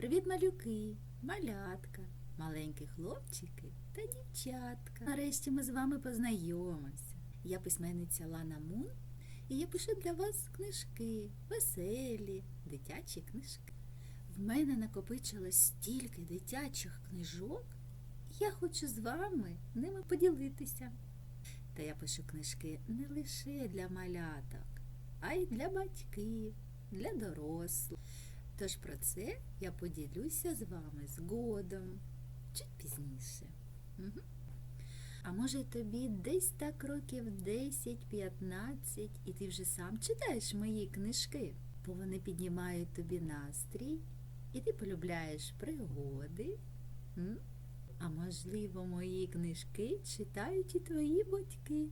Привіт, малюки, малятка, маленькі хлопчики та дівчатка. Нарешті ми з вами познайомимося. Я письменниця Лана Мун, і я пишу для вас книжки, веселі, дитячі книжки. В мене накопичилось стільки дитячих книжок, я хочу з вами ними поділитися. Та я пишу книжки не лише для маляток, а й для батьків, для дорослих. Тож про це я поділюся з вами згодом, чуть пізніше. Угу. А може тобі десь так років 10-15, і ти вже сам читаєш мої книжки, бо вони піднімають тобі настрій, і ти полюбляєш пригоди. А можливо, мої книжки читають і твої батьки.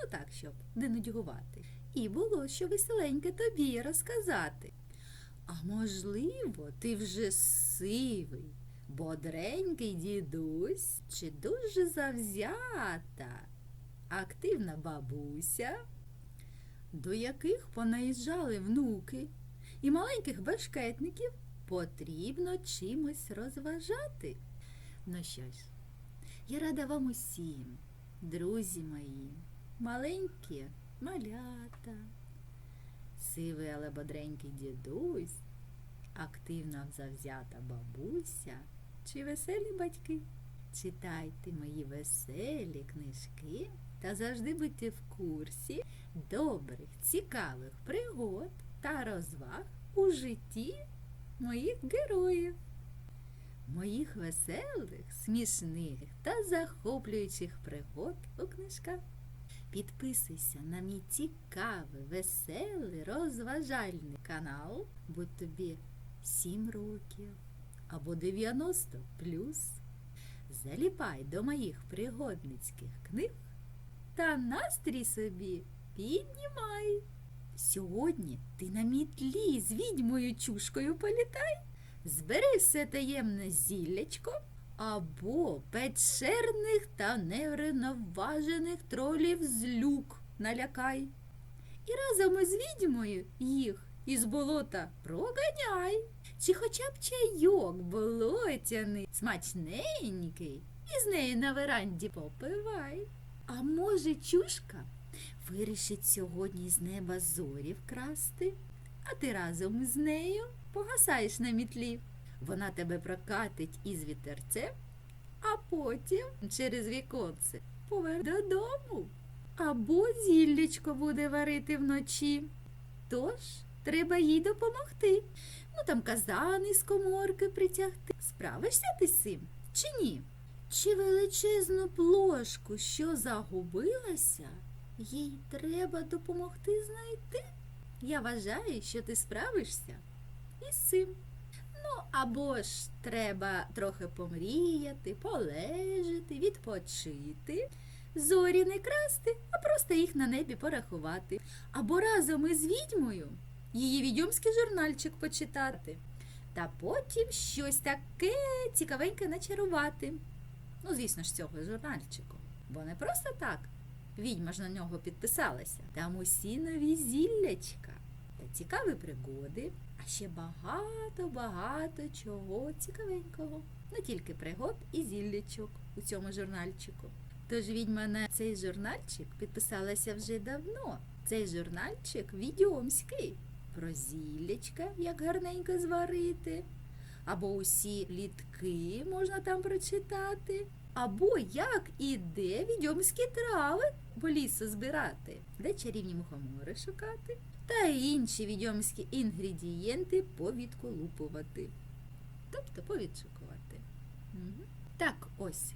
Ну так, щоб не нудьгувати. І було що веселеньке тобі розказати. А можливо, ти вже сивий, бодренький дідусь чи дуже завзята, активна бабуся, до яких понаїжджали внуки, і маленьких бешкетників потрібно чимось розважати. Ну що ж, я рада вам усім, друзі мої, маленькі малята сивий, але бодренький дідусь, активна завзята бабуся чи веселі батьки. Читайте мої веселі книжки та завжди будьте в курсі добрих, цікавих пригод та розваг у житті моїх героїв. Моїх веселих, смішних та захоплюючих пригод у книжках. Підписуйся на мій цікавий, веселий, розважальний канал, будь тобі 7 років або 90 плюс. Заліпай до моїх пригодницьких книг та настрій собі піднімай. Сьогодні ти на мітлі з відьмою чушкою політай, збери все таємне зіллячко або печерних та невринаважених тролів з люк налякай. І разом із відьмою їх із болота проганяй. Чи хоча б чайок болотяний, смачненький, і з нею на веранді попивай. А може, чушка вирішить сьогодні з неба зорі вкрасти, а ти разом з нею погасаєш на мітлі. Вона тебе прокатить із вітерцем, а потім через віконце поверне додому. Або зіллячко буде варити вночі. Тож треба їй допомогти. Ну там казани з коморки притягти. Справишся ти з цим чи ні? Чи величезну плошку, що загубилася, їй треба допомогти знайти? Я вважаю, що ти справишся із цим. Ну, або ж треба трохи помріяти, полежати, відпочити, зорі не красти, а просто їх на небі порахувати. Або разом із відьмою її відьомський журнальчик почитати. Та потім щось таке цікавеньке начарувати. Ну, звісно ж, цього журнальчику. Бо не просто так. Відьма ж на нього підписалася. Там усі нові зіллячка та цікаві пригоди, а ще багато-багато чого цікавенького. Не тільки пригод і зіллячок у цьому журнальчику. Тож відьма на цей журнальчик підписалася вже давно. Цей журнальчик відьомський. Про зіллячка, як гарненько зварити, або усі літки можна там прочитати, або як і де відьомські трави по лісу збирати, де чарівні мухомори шукати, та інші відьомські інгредієнти повідколупувати, тобто повідшукувати. Угу. Так ось.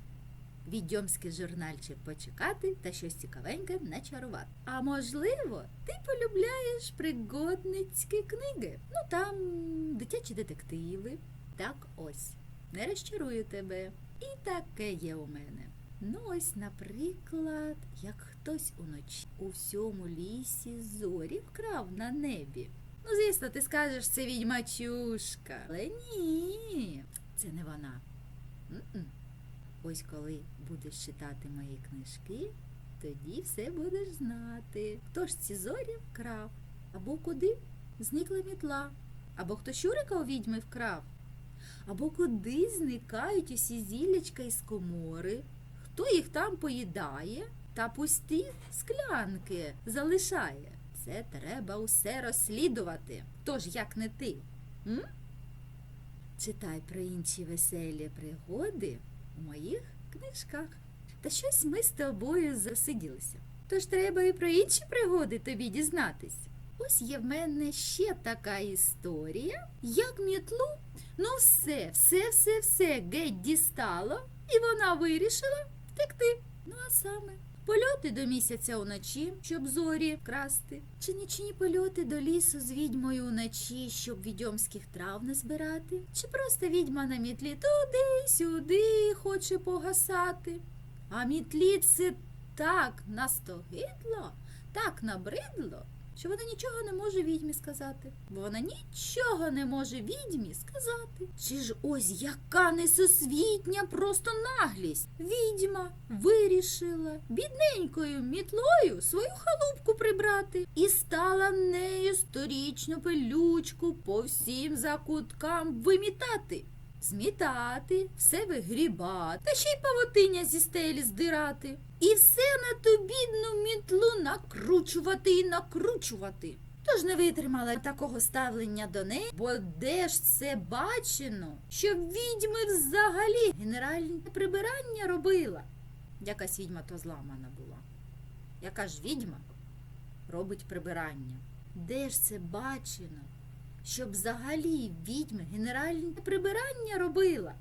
Відьомський журнальчик почекати та щось цікавеньке начарувати. А можливо, ти полюбляєш пригодницькі книги. Ну там дитячі детективи. Так ось. Не розчарую тебе. І таке є у мене. Ну ось, наприклад, як хтось уночі у всьому лісі зорі вкрав на небі. Ну, звісно, ти скажеш, це відьмачушка. Але ні, це не вона. М-м. Ось коли будеш читати мої книжки, тоді все будеш знати. Хто ж ці зорі вкрав, або куди зникла мітла, або хто щурика у відьми вкрав, Або куди зникають усі зіллячка із комори? Хто їх там поїдає та пусті склянки залишає? Це треба усе розслідувати. Тож як не ти? М? Читай про інші веселі пригоди у моїх книжках. Та щось ми з тобою засиділися. Тож треба і про інші пригоди тобі дізнатись. Ось є в мене ще така історія, як мітлу, ну все, все, все, все геть дістало, і вона вирішила втекти. Ну а саме. Польоти до місяця уночі, щоб зорі красти, чи нічні польоти до лісу з відьмою уночі, щоб відьомських трав не збирати, чи просто відьма на мітлі туди-сюди хоче погасати. А мітлі це так настогидло, так набридло, що вона нічого не може відьмі сказати. Бо вона нічого не може відьмі сказати. Чи ж ось яка несусвітня просто наглість. Відьма вирішила бідненькою мітлою свою халупку прибрати і стала нею сторічну пилючку по всім закуткам вимітати. Змітати, все вигрібати, та ще й павутиння зі стелі здирати. І все на ту бідну мітлу накручувати і накручувати. Тож не витримала такого ставлення до неї, бо де ж це бачено, що відьми взагалі генеральне прибирання робила. Якась відьма то зламана була. Яка ж відьма робить прибирання? Де ж це бачено? Щоб взагалі відьми генеральне прибирання робила.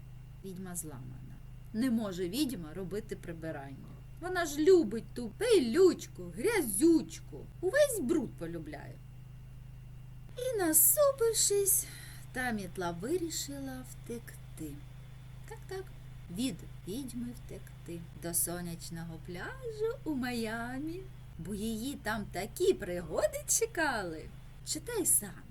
Відьма зламана. Не може відьма робити прибирання. Вона ж любить ту пилючку, грязючку, увесь бруд полюбляє. І, насупившись, та мітла вирішила втекти. Так, так, від відьми втекти до сонячного пляжу у Майамі, бо її там такі пригоди чекали. Читай сам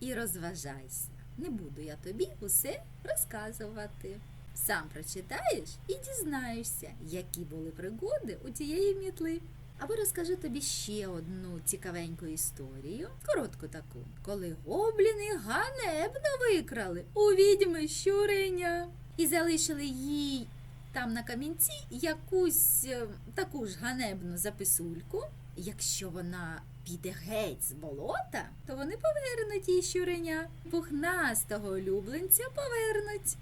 і розважайся. Не буду я тобі усе розказувати. Сам прочитаєш і дізнаєшся, які були пригоди у тієї мітли. Або розкажу тобі ще одну цікавеньку історію, коротку таку, коли гобліни ганебно викрали у відьми щуреня і залишили їй там на камінці якусь е, таку ж ганебну записульку. Якщо вона піде геть з болота, то вони повернуть їй щуреня. Пухнастого улюбленця повернуть.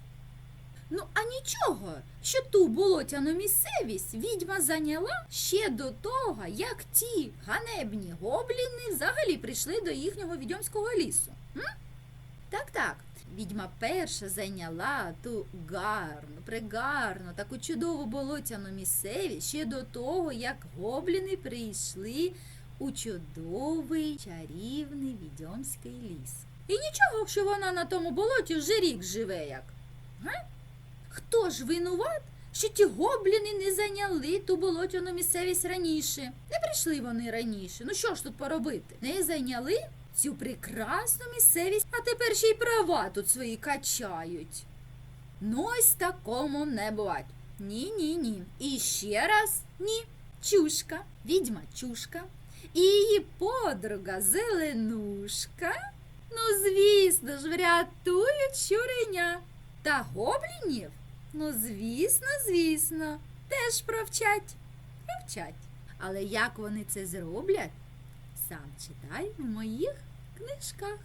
Ну, а нічого, що ту болотяну місцевість відьма зайняла ще до того, як ті ганебні гобліни взагалі прийшли до їхнього відьомського лісу. М? Так, так. Відьма перша зайняла ту гарну, пригарну, таку чудову болотяну місцевість ще до того, як гобліни прийшли у чудовий чарівний відьомський ліс. І нічого, що вона на тому болоті вже рік живе як. Га? Хто ж винуват, що ті гобліни не зайняли ту болотяну місцевість раніше? Не прийшли вони раніше. Ну що ж тут поробити? Не зайняли цю прекрасну місцевість, а тепер ще й права тут свої качають. Ну ось такому не бувать. Ні, ні, ні. І ще раз ні. Чушка, відьма чушка і її подруга Зеленушка. Ну, звісно ж, врятують щуреня. Та гоблінів? Ну, звісно, звісно, теж провчать. Провчать. Але як вони це зроблять, сам читай в моїх книжках.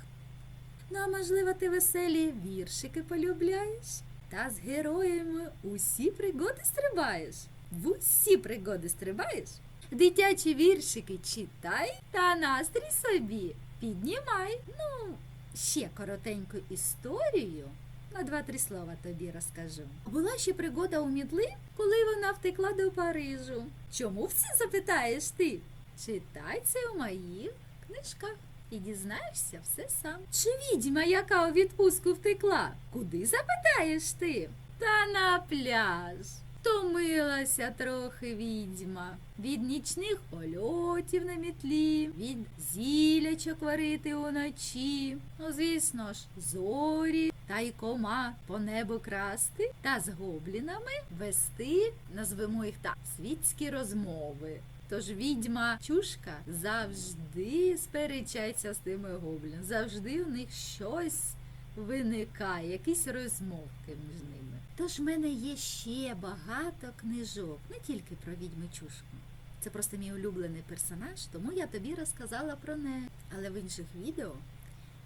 Ну, а можливо, ти веселі віршики полюбляєш? Та з героями усі пригоди стрибаєш. В усі пригоди стрибаєш. Дитячі віршики читай та настрій собі піднімай. Ну, ще коротеньку історію. На два-три слова тобі розкажу. Була ще пригода у мідли, коли вона втекла до Парижу. Чому всі запитаєш ти? Читай це у моїх книжках і дізнаєшся все сам. Чи відьма, яка у відпустку втекла? Куди запитаєш ти? Та на пляж. Втомилася трохи відьма від нічних польотів на мітлі, від зілячок варити уночі. Ну, звісно ж, зорі та й кома по небу красти та з гоблінами вести, назвемо їх так, світські розмови. Тож відьма чушка завжди сперечається з тими гоблінами, завжди у них щось виникає, якісь розмовки між ними. Тож в мене є ще багато книжок, не тільки про відьмичушку. Це просто мій улюблений персонаж, тому я тобі розказала про неї. Але в інших відео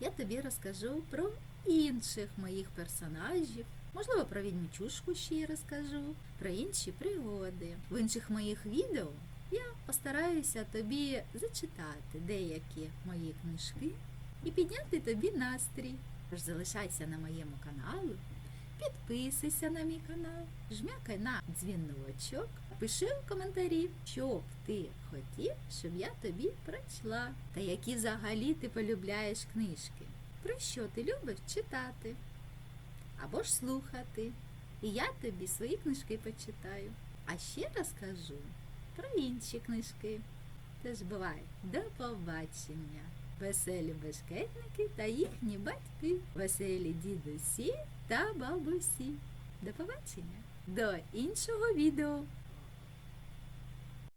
я тобі розкажу про інших моїх персонажів. Можливо, про відьмичушку ще й розкажу, про інші пригоди. В інших моїх відео я постараюся тобі зачитати деякі мої книжки і підняти тобі настрій. Тож залишайся на моєму каналу, підписуйся на мій канал, жмякай на дзвіночок, пиши в коментарі, що б ти хотів, щоб я тобі прочла, та які взагалі ти полюбляєш книжки. Про що ти любиш читати або ж слухати. І я тобі свої книжки почитаю. А ще розкажу про інші книжки. Тож бувай, до побачення! Веселі бешкетники та їхні батьки, веселі дідусі та бабусі. До побачення! До іншого відео!